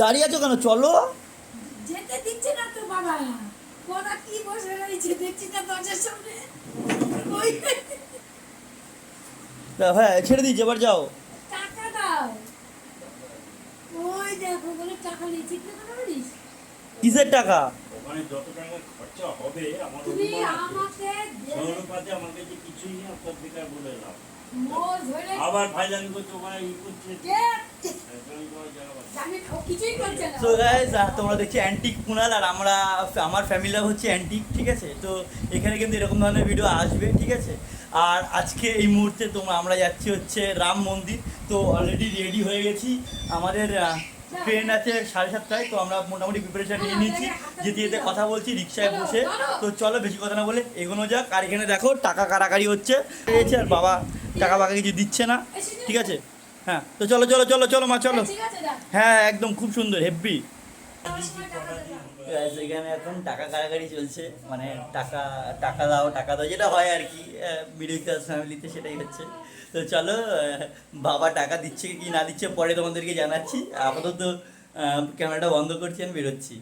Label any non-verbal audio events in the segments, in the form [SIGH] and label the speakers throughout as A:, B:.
A: দাঁড়িয়ে আছো কেন? চলো।
B: যেতে দিচ্ছে না তো বাবা। ওরা কি বসে রয়েছে দেখছি না দরজার সামনে।
A: হ্যাঁ ছেড়ে দিচ্ছি এবার যাও।
B: টাকা দাও। ওই দেখো বলে টাকা নেই। ঠিক না
A: কিসের টাকা?
C: ওখানে যত টাকা খরচা হবে আমার
B: তুমি আমাকে
C: অনুপাতে কাছে কিছুই নেই আপনার বলে
B: ধরে
C: আবার ভাইজানি করছে। ওখানে ই করছে
A: তো গাইজ তোমরা দেখছি অ্যান্টিক কুনাল আর আমরা আমার ফ্যামিলিরা হচ্ছে অ্যান্টিক ঠিক আছে? তো এখানে কিন্তু এরকম ধরনের ভিডিও আসবে ঠিক আছে? আর আজকে এই মুহূর্তে তোমরা আমরা যাচ্ছি হচ্ছে রাম মন্দির। তো অলরেডি রেডি হয়ে গেছি। আমাদের ট্রেন আছে সাড়ে সাতটায় তো আমরা মোটামুটি প্রিপারেশন নিয়ে নিয়েছি। যেতে যেতে কথা বলছি রিক্সায় বসে। তো চলো বেশি কথা না বলে এগোনো যাক। আর এখানে দেখো টাকা কারাকারি হচ্ছে। আর বাবা টাকা বাকা কিছু দিচ্ছে না। ঠিক আছে? হ্যাঁ তো চলো চলো চলো চলো মা চলো।
B: ঠিক আছে যা
A: হ্যাঁ একদম খুব সুন্দর
B: হেভি
A: এখানে এখন টাকা কারাকারি চলছে। মানে টাকা টাকা দাও টাকা দাও যেটা হয় আর কি মিডিল ক্লাস ফ্যামিলিতে সেটাই হচ্ছে। তো চলো বাবা টাকা দিচ্ছে কি না দিচ্ছে পরে তোমাদেরকে জানাচ্ছি। আপাতত ক্যামেরাটা বন্ধ করছি আমি বেরোচ্ছি।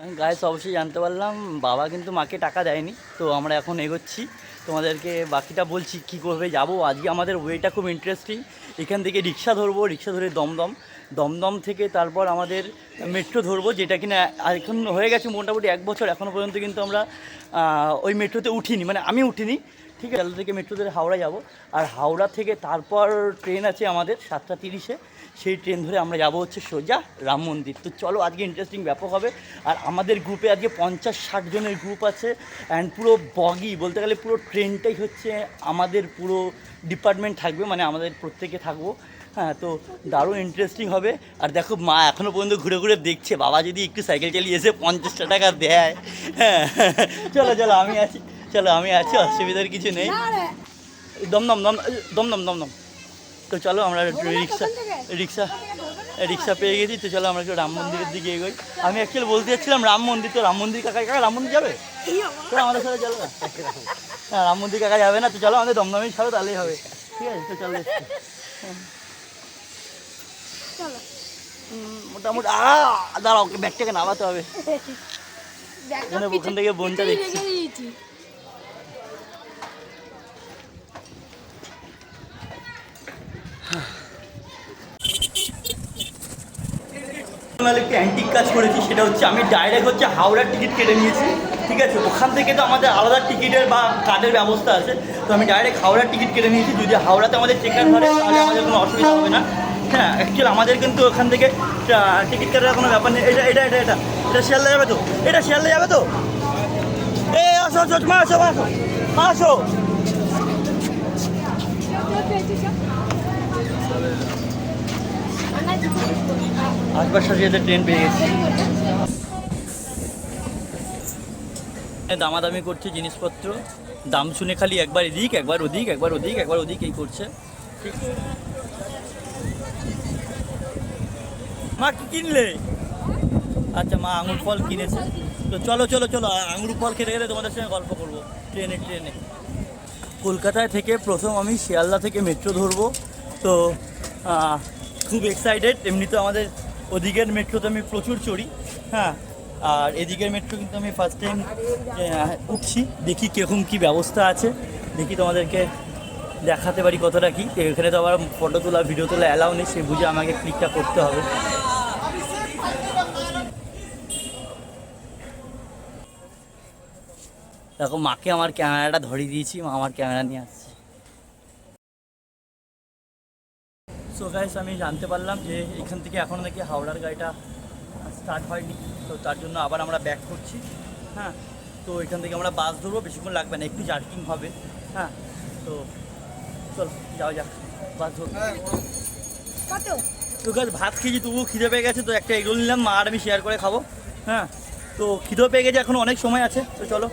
A: গাইস অবশ্যই জানতে পারলাম। বাবা কিন্তু মাকে টাকা দেয়নি, তো আমরা এখন এগোচ্ছি। তোমাদেরকে বাকিটা বলছি, কি করবে যাব? আজকে আমাদের ওয়েটা খুব ইন্টারেস্টিং এখান থেকে রিক্সা ধরবো, রিক্সা ধরে দমদম। দমদম থেকে তারপর আমাদের মেট্রো ধরবো, যেটা কিনা এখন হয়ে গেছে মোটামুটি এক বছর। এখনও পর্যন্ত কিন্তু আমরা ওই মেট্রোতে উঠিনি। মানে আমি উঠিনি ঠিক আছে থেকে মেট্রো ধরে হাওড়া যাব। আর হাওড়া থেকে তারপর ট্রেন আছে আমাদের সাতটা তিরিশে। সেই ট্রেন ধরে আমরা যাব হচ্ছে সোজা রাম মন্দির। তো চলো, আজকে ইন্টারেস্টিং ব্যাপক হবে। আর আমাদের গ্রুপে আজকে পঞ্চাশ ষাট জনের গ্রুপ আছে। অ্যান্ড পুরো বগি বলতে গেলে পুরো ট্রেনটাই হচ্ছে আমাদের পুরো ডিপার্টমেন্ট থাকবে মানে আমাদের প্রত্যেকে থাকব। হ্যাঁ তো দারুণ ইন্টারেস্টিং হবে। আর দেখো, মা এখনও পর্যন্ত ঘুরে ঘুরে দেখছে। বাবা যদি একটু সাইকেল চালিয়ে এসে পঞ্চাশটা টাকা দেয়। হ্যাঁ চলো চলো, আমি আছি। চলো আমি আছি অসুবিধার কিছু নেই। দমদম দম দমদম দমদম তো চলো আমরা রিক্সা রিক্সা রিক্সা পেয়ে গেছি তো চলো আমরা একটু রাম মন্দিরের দিকে এগোই। আমি অ্যাকচুয়ালি বলতে যাচ্ছিলাম রাম মন্দির তো রাম মন্দির কাকা কাকা রাম মন্দির যাবে? তো আমাদের সাথে চলো। না হ্যাঁ রাম মন্দির কাকা যাবে না তো চলো আমাদের দমদমই ছাড়ো তাহলেই হবে। ঠিক আছে তো চলো। মোটামুটি আ দাঁড়াও ব্যাগটাকে নামাতে হবে। ওখানে ওখান থেকে বোনটা দেখছি। একটি অ্যান্টিক কাজ করেছি, সেটা হচ্ছে আমি ডাইরেক্ট হচ্ছে হাওড়ার টিকিট কেটে নিয়েছি, ঠিক আছে? ওখান থেকে তো আমাদের আলাদা টিকিটের বা কার্ডের ব্যবস্থা আছে, তো আমি ডাইরেক্ট হাওড়ার টিকিট কেটে নিয়েছি, যদি হাওড়াতে আমাদের চেকার ধরে, তাহলে আমাদের কোনো অসুবিধা হবে না। হ্যাঁ অ্যাকচুয়ালি আমাদের কিন্তু ওখান থেকে টিকিট কাটার কোনো ব্যাপার নেই। এটা এটা এটা এটা এটা শিয়ালদা যাবে তো? এটা শিয়ালদা যাবে তো? এ, আসো আসো, মা, আসো আসো আসো। ট্রেন দামাদামি করছে জিনিসপত্র। দাম শুনে খালি একবার এদিক, একবার ওদিক একবার ওদিক একবার ওদিক এই করছে। ঠিক মা, কি কিনলে? আচ্ছা মা আঙুর ফল কিনেছে। তো চলো চলো চলো আঙুর ফল খেতে গেলে তোমাদের সঙ্গে গল্প করব ট্রেনে ট্রেনে কলকাতায় থেকে প্রথম আমি শিয়ালদা থেকে মেট্রো ধরবো। তো খুব এক্সাইটেড এমনিতে আমাদের ওদিকের মেট্রোতে আমি প্রচুর চড়ি হ্যাঁ আর এদিকের মেট্রো কিন্তু আমি ফার্স্ট টাইম উঠছি, দেখি কীরকম কী ব্যবস্থা আছে, দেখি তোমাদেরকে দেখাতে পারি কতটা কি, এখানে তো আবার ফটো তোলা ভিডিও তোলা অ্যালাউ নেই, সে বুঝে আমাকে ক্লিকটা করতে হবে। দেখো, মাকে আমার ক্যামেরাটা ধরিয়ে দিয়েছি, মা আমার ক্যামেরা নিয়ে আসছে। সো গাইস আমি জানতে পারলাম যে এখান থেকে এখনও নাকি হাওড়ার গাড়িটা স্টার্ট হয়নি। তো তার জন্য আবার আমরা ব্যাক করছি। হ্যাঁ তো এখান থেকে আমরা বাস ধরবো বেশিক্ষণ লাগবে না একটু জার্কিং হবে। হ্যাঁ তো চলো যাও যাক বাস ধরবো।
B: কত?
A: তো গাছ ভাত খেয়েছি তবুও খিদে পেয়ে গেছে তো একটা এগরোল নিলাম মা আর আমি শেয়ার করে খাব। হ্যাঁ তো খিদেও পেয়ে গেছে এখন অনেক সময় আছে তো চলো।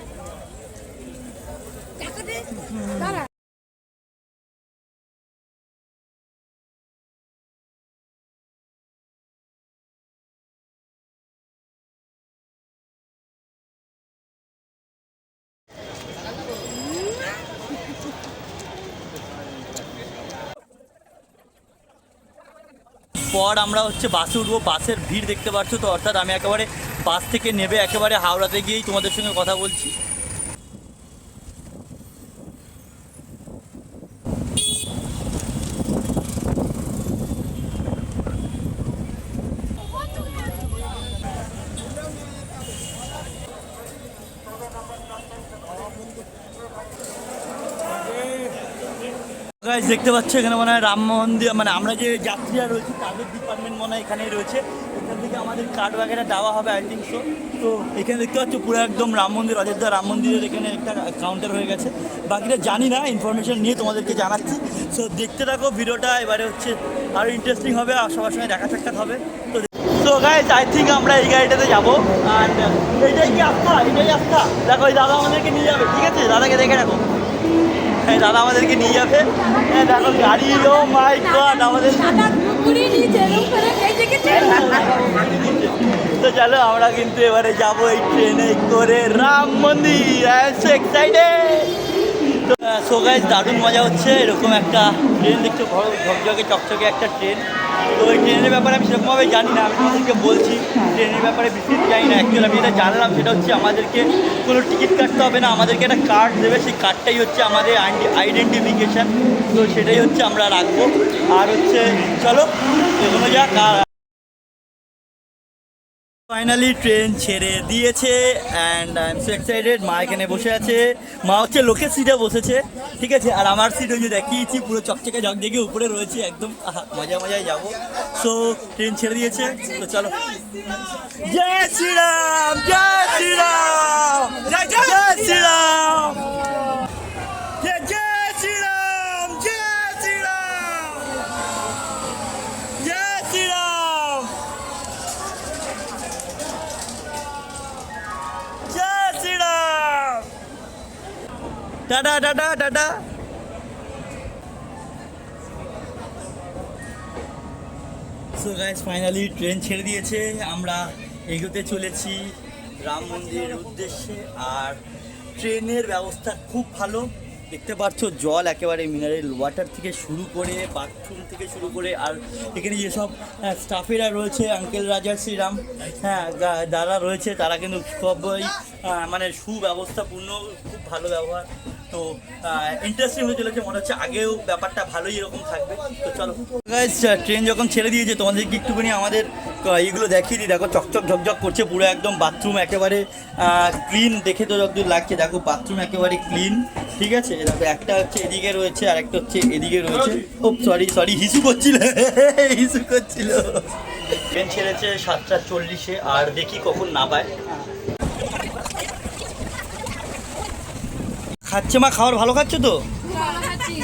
A: পর আমরা হচ্ছে বাসে উঠবো, বাসের ভিড় দেখতে পাচ্ছ তো, অর্থাৎ আমি একেবারে বাস থেকে নেবে, একেবারে হাওড়াতে গিয়েই তোমাদের সঙ্গে কথা বলছি। Guys, দেখতে পাচ্ছ এখানে মনে হয় রাম মন্দির মানে আমরা যে যাত্রীরা রয়েছে তাদের ডিপার্টমেন্ট মনে হয় এখানেই রয়েছে। এখান থেকে আমাদের কার্ড বাগেরা দেওয়া হবে আই থিঙ্ক সো তো এখানে দেখতে পাচ্ছ পুরো একদম রাম মন্দির অযোধ্যা রাম মন্দিরের এখানে একটা কাউন্টার হয়ে গেছে। বাকিটা জানি না ইনফরমেশন নিয়ে তোমাদেরকে জানাচ্ছি। সো দেখতে থাকো ভিডিওটা এবারে হচ্ছে আরও ইন্টারেস্টিং হবে আর সবার সঙ্গে দেখা সাক্ষাৎ হবে। তো তো গাইজ আই থিঙ্ক আমরা এই গাড়িটাতে যাব। আর এইটাই কি আস্থা এটাই আস্থা দেখো এই দাদা আমাদেরকে নিয়ে যাবে ঠিক আছে? দাদাকে দেখে রাখো। দাদা আমাদেরকে নিয়ে যাবে। হ্যাঁ দেখো গাড়ি ও মাই গড আমাদের তো চলো আমরা কিন্তু এবারে যাব এই ট্রেনে করে রাম মন্দির এক্সাইটেড দারুণ মজা হচ্ছে। এরকম একটা ট্রেন দেখছ বড় ঝকঝকে, চকচকে একটা ট্রেন তো ওই ট্রেনের ব্যাপারে আমি সেরকমভাবে জানি না, আমি তোমাদেরকে বলছি ট্রেনের ব্যাপারে বিশেষ জানি না। অ্যাকচুয়ালি আমি যেটা জানলাম সেটা হচ্ছে আমাদেরকে কোনো টিকিট কাটতে হবে না, আমাদেরকে একটা কার্ড দেবে। সেই কার্ডটাই হচ্ছে আমাদের আইডেন্টিফিকেশান তো সেটাই হচ্ছে আমরা রাখব। আর হচ্ছে, চলো, এগোনো যাক। ফাইনালি ট্রেন ছেড়ে দিয়েছে and I am so excited মা এখানে বসে আছে। মা হচ্ছে লোকের সিটে বসেছে, ঠিক আছে? আর আমার সিট যে দেখিয়েছি, পুরো চকচকে ঝকঝকে উপরে রয়েছে একদম। মজা, মজায় যাব। সো ট্রেন ছেড়ে দিয়েছে। তো চলো। জয় শ্রীরাম জয় শ্রীরাম জয় Shriram. Tata tata tata so guys finally train ছেড়ে দিয়েছে। আমরা এগোতে চলেছি রাম মন্দিরের উদ্দেশ্যে। আর ট্রেনের ব্যবস্থা খুব ভালো। দেখতে পাচ্ছ, জল একেবারে মিনারেল ওয়াটার থেকে শুরু করে বাথরুম থেকে শুরু করে। আর এখানে যেসব স্টাফেরা রয়েছে আঙ্কেল রাজা, শ্রীরাম হ্যাঁ যারা রয়েছে, তারা কিন্তু সবই মানে সুব্যবস্থাপূর্ণ, খুব ভালো ব্যবহার। তো ইন্টারেস্টিং হয়ে চলেছে মনে হচ্ছে আগেও ব্যাপারটা ভালোই এরকম থাকবে। তো চলো। গাইস ট্রেন যখন ছেড়ে দিয়েছে, তোমাদেরকে একটুখানি আমাদের এইগুলো দেখিয়ে দিই। দেখো, চকচক ঝকঝক করছে পুরো একদম বাথরুম একেবারে ক্লিন দেখে তো যতদূর লাগছে। দেখো বাথরুম একেবারে ক্লিন ঠিক আছে? দেখো, একটা হচ্ছে এদিকে রয়েছে আর একটা হচ্ছে এদিকে রয়েছে। ও সরি সরি হিসু করছিল। [LAUGHS] হিসু করছিল। ট্রেন ছেড়েছে সাতটা চল্লিশে, আর দেখি কখন নামায়। খাচ্ছে মা? খাওয়ার ভালো খাচ্ছে তো?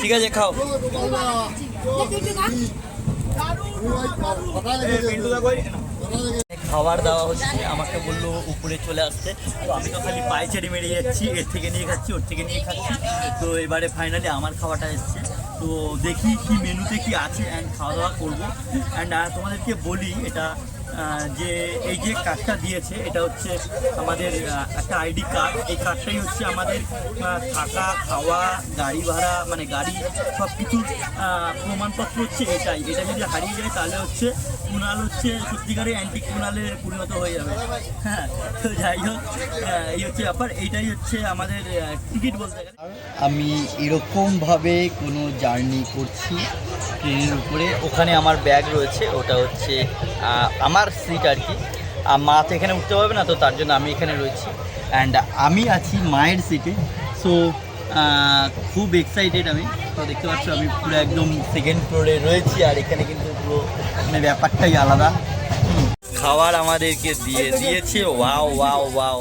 A: ঠিক আছে, খাও। খাবার দেওয়া হচ্ছে, আমাকে বলল উপরে চলে আসতে। তো আমি তো খালি পায়চারি মেরে যাচ্ছি, এর থেকে নিয়ে খাচ্ছি, ওর থেকে নিয়ে খাচ্ছি। তো এবারে ফাইনালি আমার খাওয়াটা এসছে। তো দেখি কি মেনুতে কি আছে অ্যান্ড খাওয়া দাওয়া করব। অ্যান্ড তোমাদেরকে বলি, এটা যে এই যে কার্ডটা দিয়েছে এটা হচ্ছে আমাদের একটা আইডি কার্ড। এই কার্ডটাই হচ্ছে আমাদের থাকা খাওয়া গাড়ি ভাড়া মানে গাড়ি সব কিছুর প্রমাণপত্র হচ্ছে এটাই। এটা যদি হারিয়ে যায় তাহলে হচ্ছে কুণাল হচ্ছে সত্যিকারের অ্যান্টি কুণালে পরিণত হয়ে যাবে। হ্যাঁ তো যাই হোক এই হচ্ছে ব্যাপার। এইটাই হচ্ছে আমাদের টিকিট বলতে গেলে। আমি এরকমভাবে কোনো জার্নি করছি ট্রেনের উপরে। ওখানে আমার ব্যাগ রয়েছে ওটা হচ্ছে আহ, আমার সিট আর কি। আর মা তো এখানে উঠতে পারবে না, তো তার জন্য আমি এখানে রয়েছি। অ্যান্ড আমি আছি মায়ের সিটে সো খুব এক্সাইটেড আমি। তো দেখতে পাচ্ছ আমি পুরো একদম সেকেন্ড ফ্লোরে রয়েছি, আর এখানে কিন্তু পুরো মানে ব্যাপারটাই আলাদা। খাবার আমাদেরকে দিয়ে দিয়েছে। ওয়াও ওয়াও ওয়াও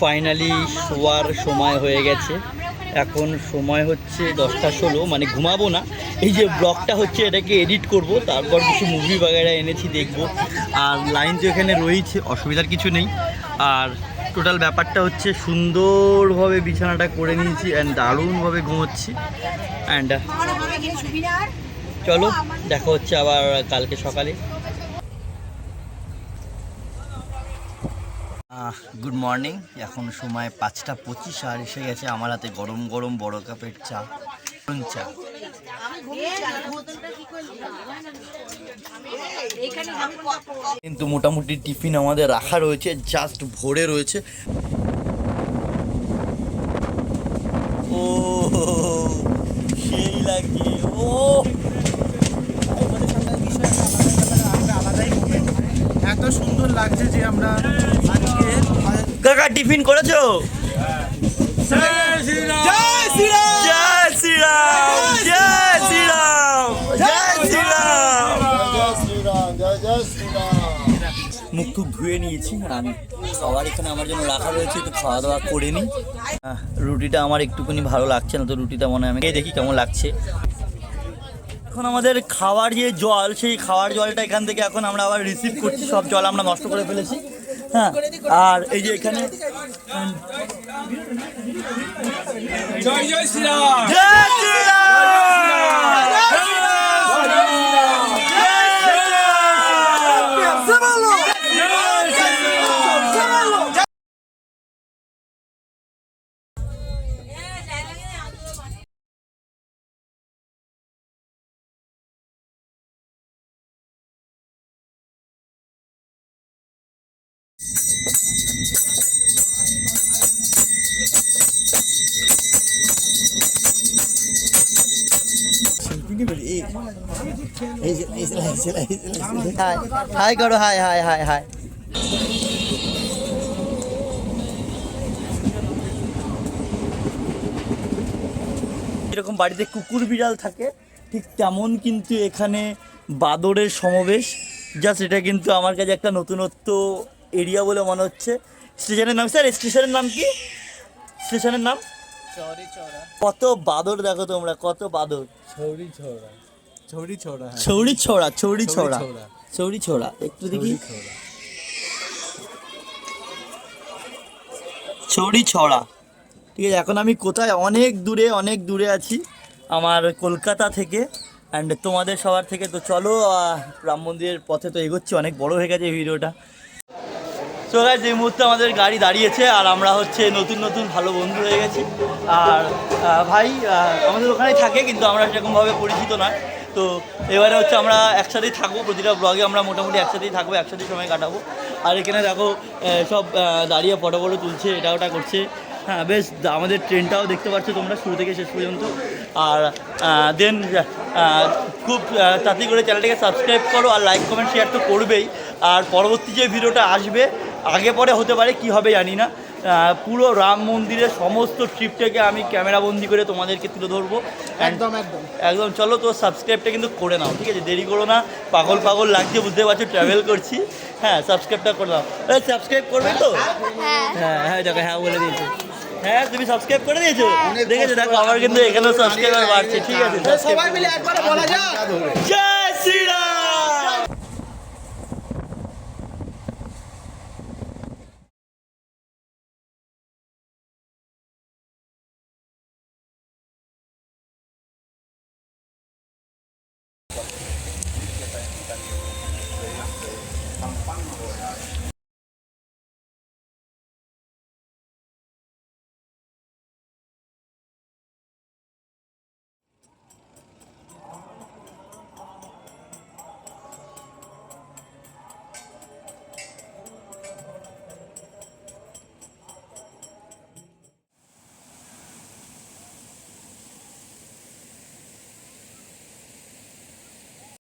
A: ফাইনালি শোয়ার সময় হয়ে গেছে। এখন সময় হচ্ছে দশটা ষোলো মানে ঘুমাবো না। এই যে ব্লগটা হচ্ছে এটাকে এডিট করব তারপর কিছু মুভি বাগেরা এনেছি দেখব। আর লাইন তো এখানে রয়েছে অসুবিধার কিছু নেই। আর টোটাল ব্যাপারটা হচ্ছে সুন্দরভাবে বিছানাটা করে নিয়েছি অ্যান্ড দারুণভাবে ঘুমোচ্ছি। অ্যান্ড চলো দেখা হচ্ছে আবার কালকে সকালে। গুড মর্নিং এখন সময় পাঁচটা পঁচিশ আর এসে গেছে আমার হাতে গরম গরম বড় কাপের চা। চা। কিন্তু মোটামুটি টিফিন আমাদের রাখা রয়েছে জাস্ট ভরে রয়েছে। ও সেই লাগছে ও।
D: এত সুন্দর লাগছে যে আমরা
A: কাকা টিফিন করেছ?
D: জয় শ্রীরাম!
A: জয় শ্রীরাম জয় শ্রীরাম জয় শ্রীরাম। মুখ টুক ধুয়ে নিয়েছি আর আমি খাবার এখানে আমার জন্য রাখা রয়েছে একটু খাওয়া দাওয়া করে নিই। রুটিটা আমার একটুখানি ভালো লাগছে না তো রুটিটা মনে হয় আমি দেখি কেমন লাগছে। এখন আমাদের খাওয়ার যে জল সেই খাওয়ার জলটা এখান থেকে এখন আমরা আবার রিসিভ করছি সব জল আমরা নষ্ট করে ফেলেছি। হ্যাঁ আর এই যে এখানে
D: জয় জয় শ্রীরাম!
A: হাই করো হাই হাই হাই হাই এরকম বাড়িতে কুকুর বিড়াল থাকে, ঠিক তেমন কিন্তু এখানে বাদরের সমাবেশ। জাস্ট এটা কিন্তু আমার কাছে একটা নতুনত্ব এরিয়া বলে মনে হচ্ছে। স্টেশনের নাম স্যার স্টেশনের নাম কি? স্টেশনের নাম? কত বাদর দেখো তোমরা কত বাদর।
D: ছৌরি ছৌরা ছৌরি ছৌরা
A: ছৌরি ছড়া ছৌরি ছড়া
D: ছৌরা।
A: ছৌরি ছড়া একটু দেখি।
D: ছৌরা
A: ছড়ি ছড়া ঠিক আছে এখন আমি কোথায়? অনেক দূরে অনেক দূরে আছি। আমার কলকাতা থেকে। অ্যান্ড তোমাদের সবার থেকে তো চলো আহ, রাম মন্দিরের পথে তো এগোচ্ছি অনেক বড় হয়ে গেছে এই ভিডিওটা। তো গাইজ এই মুহূর্তে আমাদের গাড়ি দাঁড়িয়েছে আর আমরা হচ্ছে নতুন নতুন ভালো বন্ধু হয়ে গেছি। আর ভাই আমাদের ওখানেই থাকে, কিন্তু আমরা সেরকমভাবে পরিচিত নয়। তো এবারে হচ্ছে আমরা একসাথেই থাকব, প্রতিটা ব্লগে আমরা মোটামুটি একসাথেই থাকব একসাথেই সময় কাটাবো। আর এখানে দেখো সব দাঁড়িয়ে ফটো ফটো তুলছে, এটা ওটা করছে। হ্যাঁ বেশ, আমাদের ট্রেনটাও দেখতে পাচ্ছ তোমরা শুরু থেকে শেষ পর্যন্ত। আর দেন খুব তাড়াতাড়ি করে চ্যানেলটাকে সাবস্ক্রাইব করো আর লাইক কমেন্ট শেয়ার তো করবেই। আর পরবর্তী যে ভিডিওটা আসবে আগে পরে হতে পারে কি হবে জানি না। পুরো রাম মন্দিরের সমস্ত ট্রিপটাকে আমি ক্যামেরা বন্দি করে তোমাদেরকে তুলে ধরবো।
D: একদম একদম।
A: একদম চলো তো সাবস্ক্রাইবটা কিন্তু করে নাও ঠিক আছে? দেরি করো না পাগল পাগল লাগছে বুঝতে পারছ? ট্রাভেল করছি। হ্যাঁ সাবস্ক্রাইবটা করে নাও। সাবস্ক্রাইব করবে তো? হ্যাঁ। হ্যাঁ দেখো হ্যাঁ বলে দিয়েছ। হ্যাঁ তুমি সাবস্ক্রাইব করে দিয়েছ? দেখেছ? দেখো আমার কিন্তু এখানেও সাবস্ক্রাইবার বাড়ছে ঠিক আছে?
D: সবাই মিলে একবার বলা যাক।